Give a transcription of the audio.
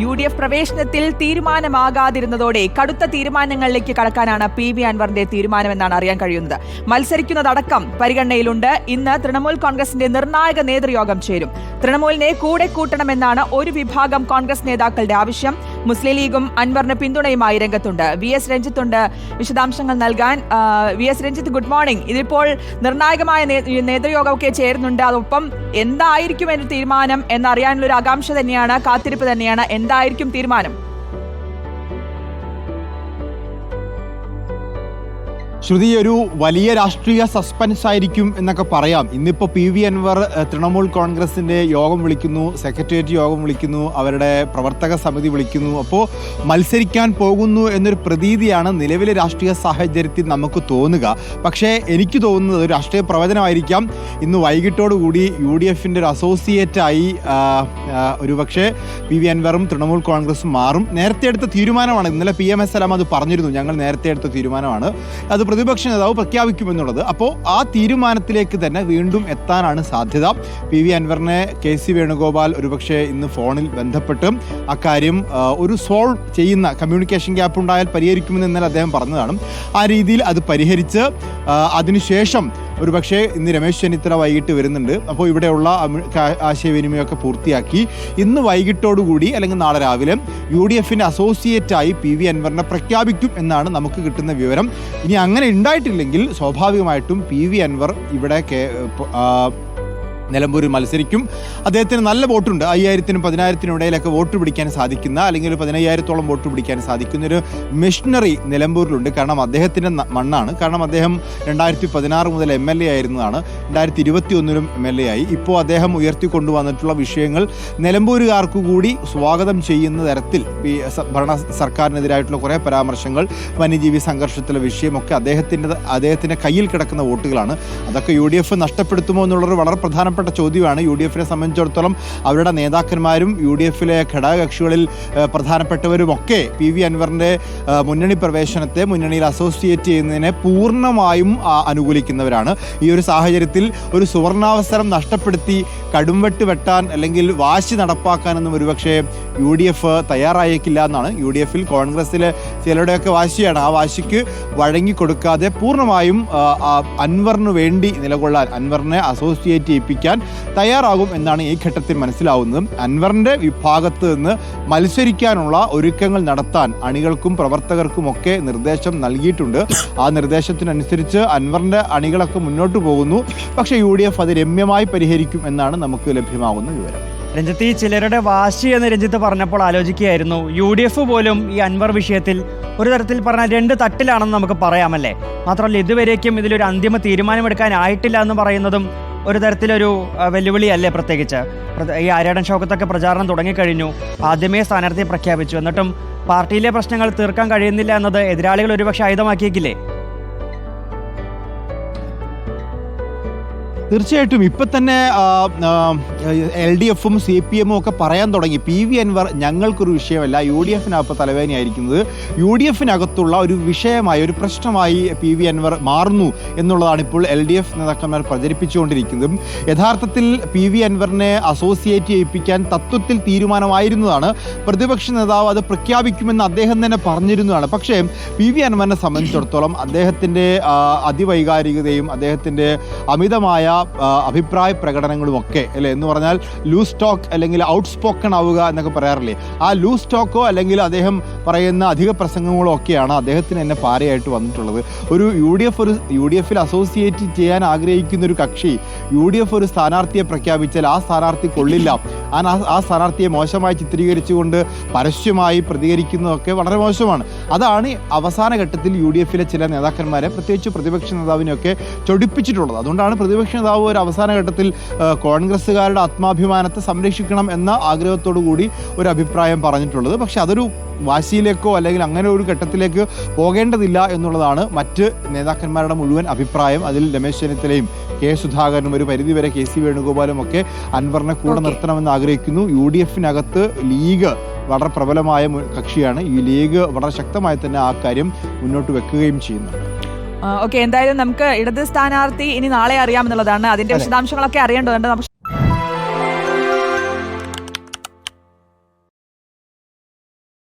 U D F പ്രവേശനത്തിൽ തീരുമാനമാകാതിരുന്നതോടെ കടുത്ത തീരുമാനങ്ങളിലേക്ക് കടക്കാനാണ് പി വി അൻവറിന്റെ തീരുമാനമെന്നാണ് അറിയാൻ കഴിയുന്നത്. മത്സരിക്കുന്നതടക്കം പരിഗണനയിലുണ്ട്. ഇന്ന് തൃണമൂൽ കോൺഗ്രസിന്റെ നിർണായക നേതൃയോഗം ചേരും. തൃണമൂലിനെ കൂടെ കൂട്ടണമെന്നാണ് ഒരു വിഭാഗം കോൺഗ്രസ് നേതാക്കളുടെ ആവശ്യം. മുസ്ലിം ലീഗും അൻവറിന് പിന്തുണയുമായി രംഗത്തുണ്ട്. വി എസ് രഞ്ജിത്തുണ്ട്. വിശദാംശങ്ങൾ നൽകാൻ V S Ranjith good morning. ഇതിപ്പോൾ നിർണായകമായ നേതൃയോഗമൊക്കെ ചേരുന്നുണ്ട്. അതൊപ്പം എന്തായിരിക്കും എന്റെ തീരുമാനം എന്നറിയാനുള്ള ഒരു ആകാംക്ഷ തന്നെയാണ് കാത്തിരിപ്പ് തന്നെയാണ്. എന്തായിരിക്കും തീരുമാനം? ശ്രുതി ഒരു വലിയ രാഷ്ട്രീയ സസ്പെൻസ് ആയിരിക്കും എന്നൊക്കെ പറയാം. ഇന്നിപ്പോ പി വി അൻവർ തൃണമൂൽ കോൺഗ്രസിന്റെ യോഗം വിളിക്കുന്നു സെക്രട്ടേറിയറ്റ് യോഗം വിളിക്കുന്നു അവരുടെ പ്രവർത്തക സമിതി വിളിക്കുന്നു. അപ്പോൾ മത്സരിക്കാൻ പോകുന്നു എന്നൊരു പ്രതീതിയാണ് നിലവിലെ രാഷ്ട്രീയ സാഹചര്യത്തിൽ നമുക്ക് തോന്നുക. പക്ഷേ എനിക്ക് തോന്നുന്നത് ഒരു രാഷ്ട്രീയ പ്രവചനമായിരിക്കാം. ഇന്ന് വൈകിട്ടോടുകൂടി യു ഡി എഫിന്റെ ഒരു അസോസിയേറ്റായി ഒരു പക്ഷേ പി വി അൻവറും തൃണമൂൽ കോൺഗ്രസും മാറും. നേരത്തെ എടുത്ത തീരുമാനമാണ് ഇന്നലെ പി എം എസ് സലാം അത് പറഞ്ഞിരുന്നു. ഞങ്ങൾ നേരത്തെ എടുത്ത തീരുമാനമാണ്. അത് പ്രതിപക്ഷ നേതാവ് പ്രഖ്യാപിക്കുമെന്നുള്ളത്. അപ്പോൾ ആ തീരുമാനത്തിലേക്ക് തന്നെ വീണ്ടും എത്താനാണ് സാധ്യത. പി വി അൻവറിനെ കെ സി വേണുഗോപാൽ ഒരുപക്ഷെ ഇന്ന് ഫോണിൽ ബന്ധപ്പെട്ട് അക്കാര്യം ഒരു സോൾവ് ചെയ്യുന്ന കമ്മ്യൂണിക്കേഷൻ ഗ്യാപ്പ് ഉണ്ടായാൽ പരിഹരിക്കുമെന്ന് ഇന്നലെ അദ്ദേഹം പറഞ്ഞതാണ്. ആ രീതിയിൽ അത് പരിഹരിച്ച് ആ, അതിനുശേഷം ഒരുപക്ഷെ ഇന്ന് രമേശ് ചെന്നിത്തല വൈകിട്ട് വരുന്നുണ്ട്. അപ്പോൾ ഇവിടെയുള്ള ആശയവിനിമയമൊക്കെ പൂർത്തിയാക്കി. ഇന്ന് വൈകിട്ടോടുകൂടി അല്ലെങ്കിൽ നാളെ രാവിലെ യു ഡി എഫിന്റെ അസോസിയേറ്റായി പി വി അൻവറിനെ പ്രഖ്യാപിക്കും എന്നാണ് നമുക്ക് കിട്ടുന്ന വിവരം. ഇനി അങ്ങനെ ഉണ്ടായിട്ടില്ലെങ്കിൽ സ്വാഭാവികമായിട്ടും പി വി അൻവർ ഇവിടെ നിലമ്പൂരിൽ മത്സരിക്കും. അദ്ദേഹത്തിന് നല്ല വോട്ടുണ്ട്. അയ്യായിരത്തിനും പതിനായിരത്തിനും ഇടയിലൊക്കെ വോട്ട് പിടിക്കാൻ സാധിക്കുന്ന അല്ലെങ്കിൽ ഒരു പതിനയ്യായിരത്തോളം വോട്ട് പിടിക്കാൻ സാധിക്കുന്ന ഒരു മെഷീനറി നിലമ്പൂരിലുണ്ട്. കാരണം അദ്ദേഹത്തിന്റെ മണ്ണാണ്. കാരണം അദ്ദേഹം രണ്ടായിരത്തി പതിനാറ് മുതൽ എം എൽ എ ആയിരുന്നതാണ്. രണ്ടായിരത്തി ഇരുപത്തി ഒന്നിലും എം എൽ എ ആയി. ഇപ്പോൾ അദ്ദേഹം ഉയർത്തിക്കൊണ്ടുവന്നിട്ടുള്ള വിഷയങ്ങൾ നിലമ്പൂരുകാർക്ക് കൂടി സ്വാഗതം ചെയ്യുന്ന തരത്തിൽ ഭരണ സർക്കാരിനെതിരായിട്ടുള്ള കുറേ പരാമർശങ്ങൾ വന്യജീവി സംഘർഷത്തിലെ വിഷയമൊക്കെ അദ്ദേഹത്തിന്റെ അദ്ദേഹത്തിന്റെ കയ്യിൽ കിടക്കുന്ന വോട്ടുകളാണ്. അതൊക്കെ യു ഡി എഫ് നഷ്ടപ്പെടുത്തുമോ എന്നുള്ളൊരു വളരെ പ്രധാനപ്പെട്ട ചോദ്യമാണ് യു ഡി എഫിനെ സംബന്ധിച്ചിടത്തോളം അവരുടെ നേതാക്കന്മാരും യു ഡി എഫിലെ ഘടകകക്ഷികളിൽ പ്രധാനപ്പെട്ടവരുമൊക്കെ പി വി അൻവറിന്റെ മുന്നണി പ്രവേശനത്തെ മുന്നണിയിൽ അസോസിയേറ്റ് ചെയ്യുന്നതിനെ പൂർണമായും അനുകൂലിക്കുന്നവരാണ്. ഈ ഒരു സാഹചര്യത്തിൽ ഒരു സുവർണാവസരം നഷ്ടപ്പെടുത്തി കടുംവെട്ട് വെട്ടാൻ അല്ലെങ്കിൽ വാശി നടപ്പാക്കാനൊന്നും ഒരുപക്ഷെ യു ഡി എഫ് തയ്യാറായേക്കില്ല എന്നാണ് യു ഡി എഫിൽ കോൺഗ്രസ്സിലെ ചിലരുടെയൊക്കെ വാശിയാണ്. ആ വാശിക്ക് വഴങ്ങിക്കൊടുക്കാതെ പൂർണമായും അൻവറിന് വേണ്ടി നിലകൊള്ളാൻ അൻവറിനെ അസോസിയേറ്റ് ചെയ്യിപ്പിക്കാൻ തയ്യാറാകും എന്നാണ് ഈ ഘട്ടത്തിൽ മനസ്സിലാവുന്നത്. അൻവറിന്റെ വിഭാഗത്ത് നിന്ന് മത്സരിക്കാനുള്ള ഒരുക്കങ്ങൾ നടത്താൻ അണികൾക്കും പ്രവർത്തകർക്കുമൊക്കെ നിർദ്ദേശം നൽകിയിട്ടുണ്ട്. ആ നിർദ്ദേശത്തിനനുസരിച്ച് അൻവറിന്റെ അണികളൊക്കെ മുന്നോട്ട് പോകുന്നു. പക്ഷേ യു ഡി എഫ് അത് രമ്യമായി പരിഹരിക്കും എന്നാണ് നമുക്ക് ലഭ്യമാകുന്ന വിവരം. രഞ്ജിത്ത് ഈ ചിലരുടെ വാശി എന്ന് രഞ്ജിത്ത് പറഞ്ഞപ്പോൾ ആലോചിക്കുകയായിരുന്നു. യു ഡി എഫ് പോലും ഈ അൻവർ വിഷയത്തിൽ ഒരു തരത്തിൽ പറഞ്ഞാൽ രണ്ട് തട്ടിലാണെന്ന് നമുക്ക് പറയാമല്ലേ? മാത്രമല്ല ഇതുവരേക്കും ഇതിലൊരു അന്തിമ തീരുമാനമെടുക്കാനായിട്ടില്ല എന്ന് പറയുന്നതും ഒരു തരത്തിലൊരു വെല്ലുവിളിയല്ലേ പ്രത്യേകിച്ച്? പ്രത- ഈ ആര്യാടൻ ഷൗക്കത്തൊക്കെ പ്രചാരണം തുടങ്ങിക്കഴിഞ്ഞു. ആദ്യമേ സ്ഥാനാർത്ഥിയെ പ്രഖ്യാപിച്ചു. എന്നിട്ടും പാർട്ടിയിലെ പ്രശ്നങ്ങൾ തീർക്കാൻ കഴിയുന്നില്ല എന്നത് എതിരാളികൾ ഒരുപക്ഷെ ആയുധമാക്കിയേക്കില്ലേ? തീർച്ചയായിട്ടും ഇപ്പൊ തന്നെ എൽ ഡി എഫും സി പി എമ്മും ഒക്കെ പറയാൻ തുടങ്ങി. പി വി അൻവർ ഞങ്ങൾക്കൊരു വിഷയമല്ല യു ഡി എഫിനകത്ത് തലവേദനയായിരിക്കുന്നത്. യു ഡി എഫിനകത്തുള്ള ഒരു വിഷയമായി ഒരു പ്രശ്നമായി പി വി അൻവർ മാറുന്നു എന്നുള്ളതാണ് ഇപ്പോൾ എൽ ഡി എഫ് നേതാക്കന്മാർ പ്രചരിപ്പിച്ചുകൊണ്ടിരിക്കുന്നതും. യഥാർത്ഥത്തിൽ പി വി അൻവറിനെ അസോസിയേറ്റ് ചെയ്യിപ്പിക്കാൻ തത്വത്തിൽ തീരുമാനമായിരുന്നതാണ്. പ്രതിപക്ഷ നേതാവ് അത് പ്രഖ്യാപിക്കുമെന്ന് അദ്ദേഹം തന്നെ പറഞ്ഞിരുന്നതാണ്. പക്ഷേ പി വി അൻവറിനെ സംബന്ധിച്ചിടത്തോളം അദ്ദേഹത്തിന്റെ അതിവൈകാരികതയും അദ്ദേഹത്തിന്റെ അമിതമായ അഭിപ്രായ പ്രകടനങ്ങളും ഒക്കെ അല്ലേ? എന്ന് പറഞ്ഞാൽ ലൂസ് ടോക്ക് അല്ലെങ്കിൽ ഔട്ട് സ്പോക്കൺ ആവുക എന്നൊക്കെ പറയാറില്ലേ? ആ ലൂസ് ടോക്കോ അല്ലെങ്കിൽ അദ്ദേഹം പറയുന്ന അധിക പ്രസംഗങ്ങളോ ഒക്കെയാണ് അദ്ദേഹത്തിന് തന്നെ പാരയായിട്ട് വന്നിട്ടുള്ളത്. ഒരു യു ഡി എഫ് ഒരു യു ഡി എഫിൽ അസോസിയേറ്റ് ചെയ്യാൻ ആഗ്രഹിക്കുന്ന ഒരു കക്ഷി യു ഡി എഫ് ഒരു സ്ഥാനാർത്ഥിയെ പ്രഖ്യാപിച്ചാൽ ആ സ്ഥാനാർത്ഥി കൊള്ളില്ല. ആ ആ സ്ഥാനാർത്ഥിയെ മോശമായി ചിത്രീകരിച്ചുകൊണ്ട് പരസ്യമായി പ്രതികരിക്കുന്നതൊക്കെ വളരെ മോശമാണ്. അതാണ് അവസാന ഘട്ടത്തിൽ യു ഡി എഫിലെ ചില നേതാക്കന്മാരെ പ്രത്യേകിച്ച് പ്രതിപക്ഷ നേതാവിനെയൊക്കെ ചൊടിപ്പിച്ചിട്ടുള്ളത്. അതുകൊണ്ടാണ് പ്രതിപക്ഷ നേതാവ് ഒരു അവസാന ഘട്ടത്തിൽ കോൺഗ്രസ്സുകാരുടെ ആത്മാഭിമാനത്തെ സംരക്ഷിക്കണം എന്ന ആഗ്രഹത്തോടു കൂടി ഒരു അഭിപ്രായം പറഞ്ഞിട്ടുള്ളത്. പക്ഷെ അതൊരു വാശിയിലേക്കോ അല്ലെങ്കിൽ അങ്ങനെ ഒരു ഘട്ടത്തിലേക്ക് പോകേണ്ടതില്ല എന്നുള്ളതാണ് മറ്റ് നേതാക്കന്മാരുടെ മുഴുവൻ അഭിപ്രായം. അതിൽ രമേശ് ചെന്നിത്തലയും കെ സുധാകരനും ഒരു പരിധിവരെ കെ സി വേണുഗോപാലും ഒക്കെ അൻവറിനെ കൂടെ. നിർത്തണമെന്ന് ആഗ്രഹിക്കുന്നു. യു ഡി എഫിനകത്ത് ലീഗ് വളരെ പ്രബലമായ കക്ഷിയാണ്. ഈ ലീഗ് വളരെ ശക്തമായി തന്നെ ആ കാര്യം മുന്നോട്ട് വെക്കുകയും ചെയ്യുന്നുണ്ട്. ഓക്കെ എന്തായാലും നമുക്ക് ഇടത് സ്ഥാനാർത്ഥി ഇനി നാളെ അറിയാമെന്നുള്ളതാണ് അതിന്റെ അതെ. വിശദാംശങ്ങളൊക്കെ അറിയേണ്ടതുണ്ട്